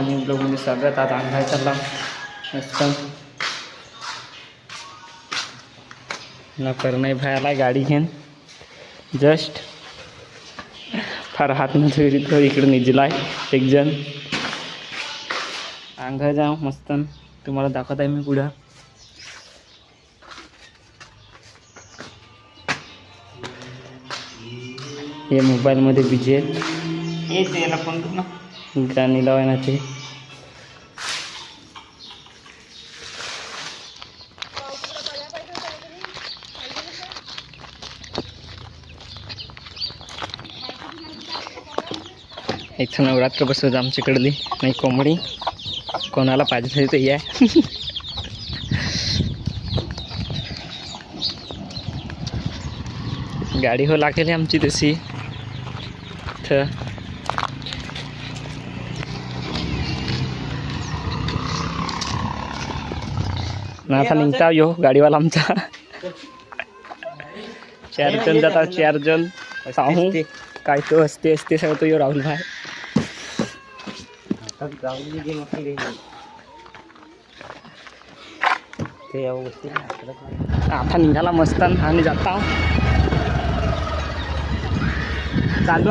आणि ब्लॉगमध्ये स्वागत. सगळ्यात आता अंगाय चालला. मस्त. ना करणाई भायला गाडी घेऊन जस्ट फार हात नव्हतं तो इकडे निजला आहे एक जण. अंगा जा मस्त. तुम्हाला दाखवत आहे मी पुढं. हे मोबाईलमध्ये बिजी आहेत. ये त्याला ना. गाणी लावाय इथं नवरात्र बसवत आमच्याकडली नाही कोंबडी. कोणाला पाहिजे तरी या. गाडी हो लागेल आमची तशी. इथं. ना आता निघता यो गाडीवाला आमचा. चार जण जातात चार जण. सांगू काय तो असते असते सगळं तो यो राहुल भाई. आता निघाला मस्त आणि जाता. चालू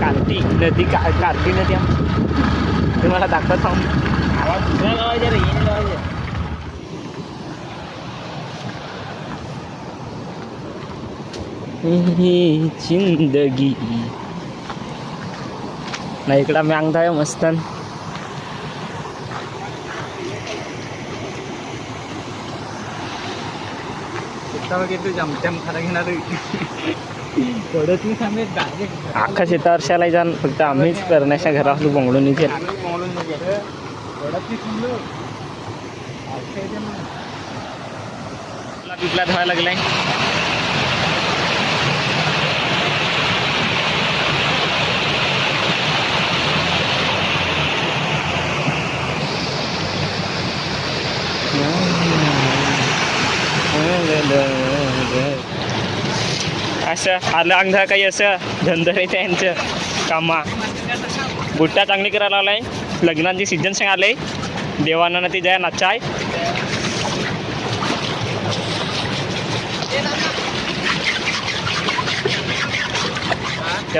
कार्ती नदी का कार्ती नदी आमची तुम्हाला दाखवत आहो आवाज दुसरा लावायचा रे येणे लावायचा ही जिंदगी नाही इकडं मी अंगदा मस्त तू जमत्याम खरा घेणार अख्खा शेतावर जाण फक्त आम्हीच करण्याच्या घरातलं बोंगडून इथे आम्ही मोडून नाही गेलं पडत नाही थांबलो आजच्या इथे मग पिपला धुवायला लागलाय असं आलं अंगठा काही असं धंदे त्यांचं कामा. बुट्टा चांगली करायला आलाय. लग्नाची सीजन सांग आलंय. देवानं ती जया नाचाय.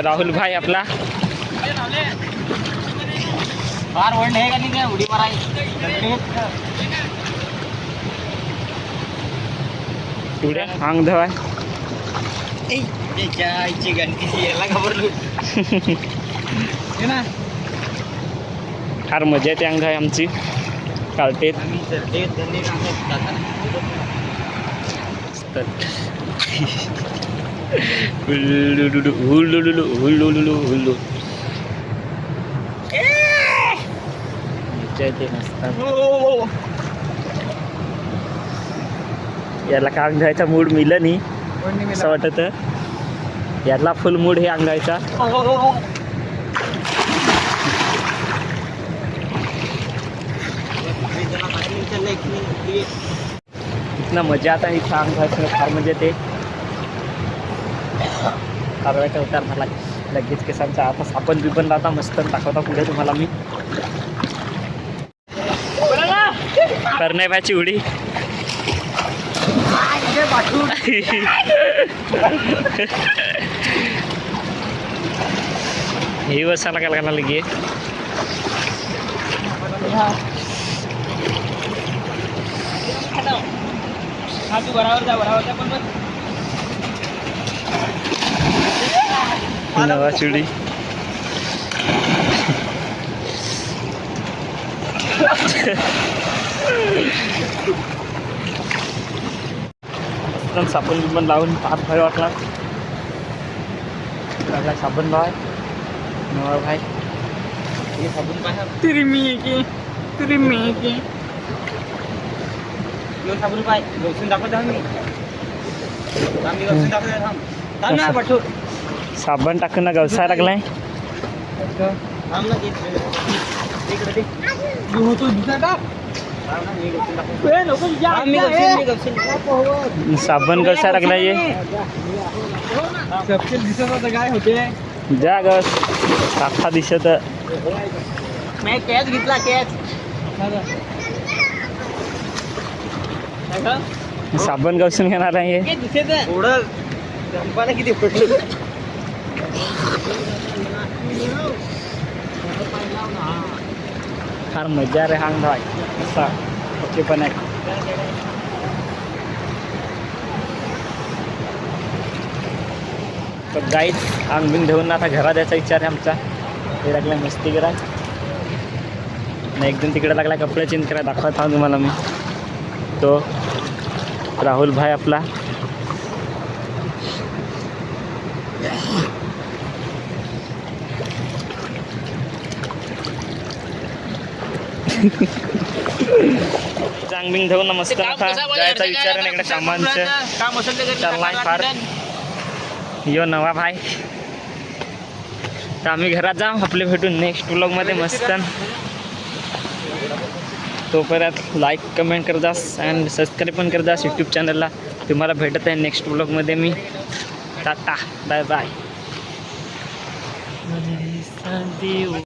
राहुल भाई आपला. फार वंड आहे का नाही उडी माराय. पुढे अंग धवाय. फार मजा येते अंग आहे आमची काळटेत आम्ही चढते त्यांनी सांगत जाताना हुल्लुलुलु, हुल्लुलुलु, हुल्लुलुलु, हुल्लु. मजा येते मस्त याला का अंगायचा मूड मिलं नाही असं वाटत याला फुल मूड हे अंगायचा. इथनं मजा आता इथं अंगायचं फार मजा येते कारवाईचा उतार झाला लगेच केसांचा. आता सापण बिपन लावता मस्त दाखवता पुढे तुम्हाला मी. करणे बायची उडी. ही बसायला काय लागला लगे हा तू बराबर चिडी सापण बिपण लावून फार भय वाटला लागला साबण भाई नवा भाई हे साबण पाहा तुरी मी की तुरी मी की. यो साबण पाय गवसून दाखवत आहे मी. दाखवत थांब. थांब ना पाठव. साबण टाकून ना गवसाय लागलाय. थांब ना इकडे ते. मी साबण गवसाय लागलाय ये। तपशील दिसत होतं काय होते जा गस काथा दिसत मी कॅच घेतला कॅच साबण गवसून घेणार आहे हे. थोडं जंपाला किती पडलं फार मजा रे हांग भाई. असा ओके पण आहे. तर गाईत अंग बिंग ठेवून आता घरात यायचा विचार आहे आमचा. ते लागला मस्ती करा. आणि एकदम तिकडे लागला कपडे चेंज करा दाखवत आहो तुम्हाला मी. तो राहुल भाई आपला. चांग बिंग ठेवून ना मस्त आता जायचा विचार आहे ना इकडे कामांचं चाललाय फार यो नवा भाई. तर आम्ही घरात जाऊ आपले भेटून नेक्स्ट व्लॉगमध्ये मस्त. तोपर्यंत लाईक कमेंट कर जास अँड सबस्क्राईब पण कर जास यूट्यूब चॅनलला तुम्हाला भेटत आहे नेक्स्ट व्लॉगमध्ये मी. Tata bye bye